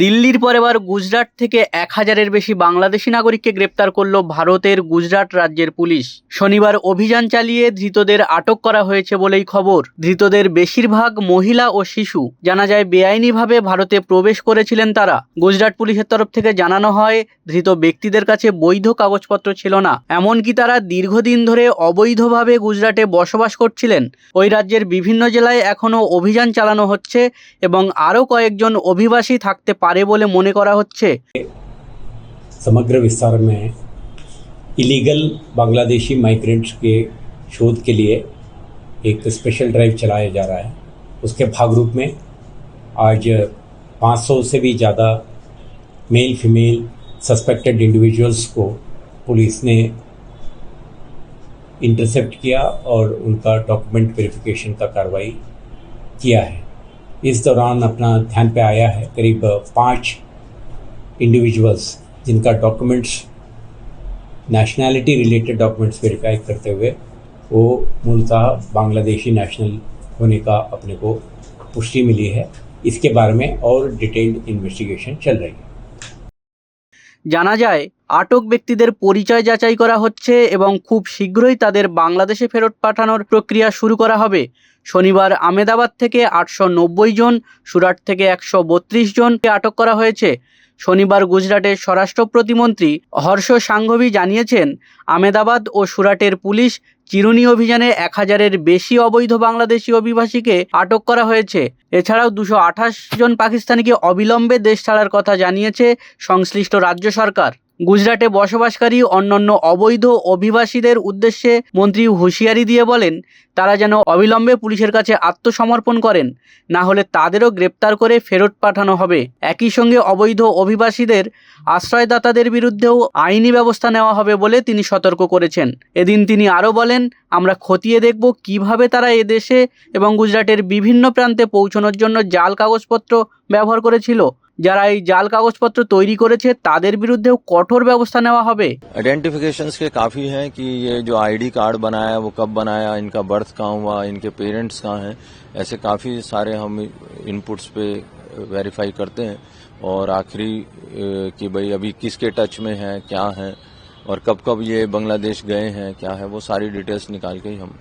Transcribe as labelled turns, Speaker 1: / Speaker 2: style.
Speaker 1: দিল্লির পর এবার গুজরাট থেকে এক হাজারের বেশি বাংলাদেশি নাগরিককে গ্রেপ্তার করল ভারতের গুজরাট রাজ্যের পুলিশ। শনিবার অভিযান চালিয়ে ধৃতদের আটক করা হয়েছে বলেই খবর। ধৃতদের বেশিরভাগ মহিলা ও শিশু। জানা যায়, বেআইনিভাবে ভারতে প্রবেশ করেছিলেন তারা। গুজরাট পুলিশের তরফ থেকে জানানো হয়, ধৃত ব্যক্তিদের কাছে বৈধ কাগজপত্র ছিল না। এমনকি তারা দীর্ঘদিন ধরে অবৈধভাবে গুজরাটে বসবাস করছিলেন। ওই রাজ্যের বিভিন্ন জেলায় এখনও অভিযান চালানো হচ্ছে এবং আরও কয়েকজন অভিবাসী থাকতে পারে বলে মনে করা হচ্ছে
Speaker 2: समग्र विस्तार में इलीगल बांग्लादेशी माइग्रेंट्स के शोध के लिए एक स्पेशल ड्राइव चलाया जा रहा है उसके भाग रूप में आज 500 से भी ज़्यादा मेल फीमेल सस्पेक्टेड इंडिविजुअल्स को पुलिस ने इंटरसेप्ट किया और उनका डॉक्यूमेंट वेरिफिकेशन का कार्रवाई किया है इस दौरान अपना ध्यान पे आया है करीब पाँच इंडिविजुअल्स जिनका documents nationality related documents verify करते हुए वो मूलतः बांग्लादेशी नेशनल होने का अपने को पुष्टि मिली है इसके बारे में और डिटेल्ड इन्वेस्टिगेशन चल रही है
Speaker 1: জানা যায় আটক ব্যক্তিদের পরিচয় যাচাই করা হচ্ছে এবং খুব শীঘ্রই তাদের বাংলাদেশে ফেরত পাঠানোর প্রক্রিয়া শুরু করা হবে শনিবার আমেদাবাদ থেকে আটশো নব্বই জন, সুরাট থেকে একশো বত্রিশ জনকে আটক করা হয়েছে। শনিবার গুজরাটের স্বরাষ্ট্র প্রতিমন্ত্রী হর্ষ সাংঘভি জানিয়েছেন আমেদাবাদ ও সুরাটের পুলিশ চিরুনি অভিযানে এক হাজারের বেশি অবৈধ বাংলাদেশি অভিবাসীকে আটক করা হয়েছে। এছাড়াও দুশো আঠাশ জন পাকিস্তানিকে অবিলম্বে দেশ ছাড়ার কথা জানিয়েছে সংশ্লিষ্ট রাজ্য সরকার। গুজরাটে বসবাসকারী অন্যান্য অবৈধ অভিবাসীদের উদ্দেশ্যে মন্ত্রী হুঁশিয়ারি দিয়ে বলেন, তারা যেন অবিলম্বে পুলিশের কাছে আত্মসমর্পণ করেন, না হলে তাদেরও গ্রেপ্তার করে ফেরত পাঠানো হবে। একই সঙ্গে অবৈধ অভিবাসীদের আশ্রয়দাতাদের বিরুদ্ধেও আইনি ব্যবস্থা নেওয়া হবে বলে তিনি সতর্ক করেছেন। এদিন তিনি আরও বলেন, আমরা খতিয়ে দেখব কীভাবে তারা এদেশে এবং গুজরাটের বিভিন্ন প্রান্তে পৌঁছানোর জন্য জাল কাগজপত্র ব্যবহার করেছিল। যারা এই জাল কাগজপত্র তৈরি করেছে তাদের বিরুদ্ধেও কঠোর ব্যবস্থা নেওয়া হবে
Speaker 3: आइडेंटिफिकेशंस के काफ़ी हैं कि ये जो आईडी कार्ड बनाया वो कब बनाया इनका बर्थ कहाँ हुआ इनके पेरेंट्स कहाँ हैं ऐसे काफ़ी सारे हम इनपुट्स पे वेरीफाई करते हैं और आखिरी अ, कि भाई अभी किसके टच में हैं क्या हैं और कब कब ये बांग्लादेश गए हैं क्या है वो सारी डिटेल्स निकाल के ही हम